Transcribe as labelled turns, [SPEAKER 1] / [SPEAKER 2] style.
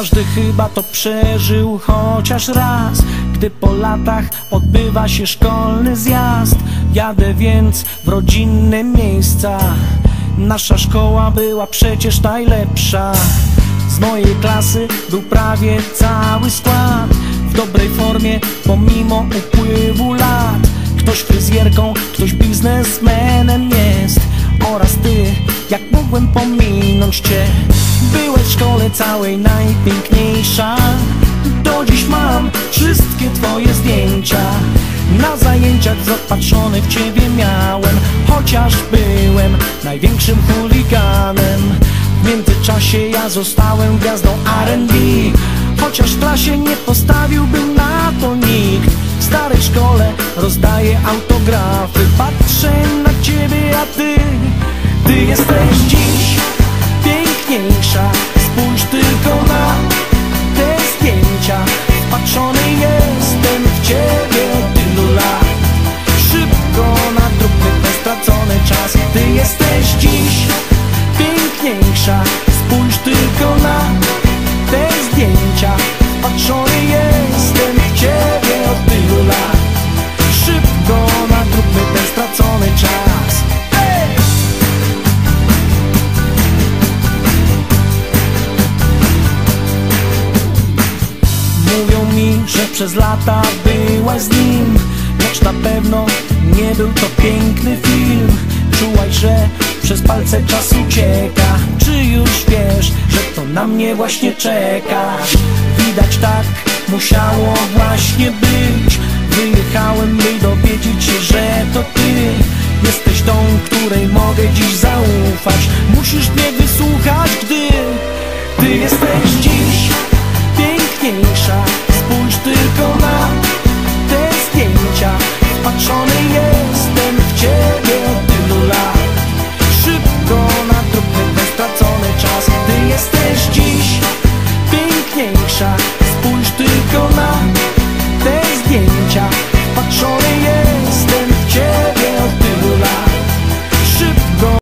[SPEAKER 1] Każdy chyba to przeżył chociaż raz Gdy po latach odbywa się szkolny zjazd. Jadę więc w rodzinne miejsca. Nasza szkoła była przecież najlepsza. Z mojej klasy był prawie cały skład. W dobrej formie pomimo upływu lat. Ktoś fryzjerką, ktoś biznesmenem jest. Oraz ty, jak mogłem pominąć cię. Byłeś w całej najpiękniejsza. Do dziś mam wszystkie twoje zdjęcia. Na zajęciach zapatrzony w ciebie miałem. Chociaż byłem największym chuliganem. W międzyczasie ja zostałem gwiazdą R&B Chociaż w klasie nie postawiłby na to nikt. W starej szkole rozdaję autografy. Patrzę na ciebie, a ty Ty jesteś że przez lata byłaś z nim Lecz na pewno nie był to piękny film. Czułaś, że przez palce czas ucieka. Czy już wiesz, że to na mnie właśnie czeka? Widać tak musiało właśnie być. Wyjechałem, by dowiedzieć się, że to ty. Jesteś tą, której mogę dziś zaufać. Musisz mnie wysłuchać, gdy ty jesteś dziś piękniejsza go my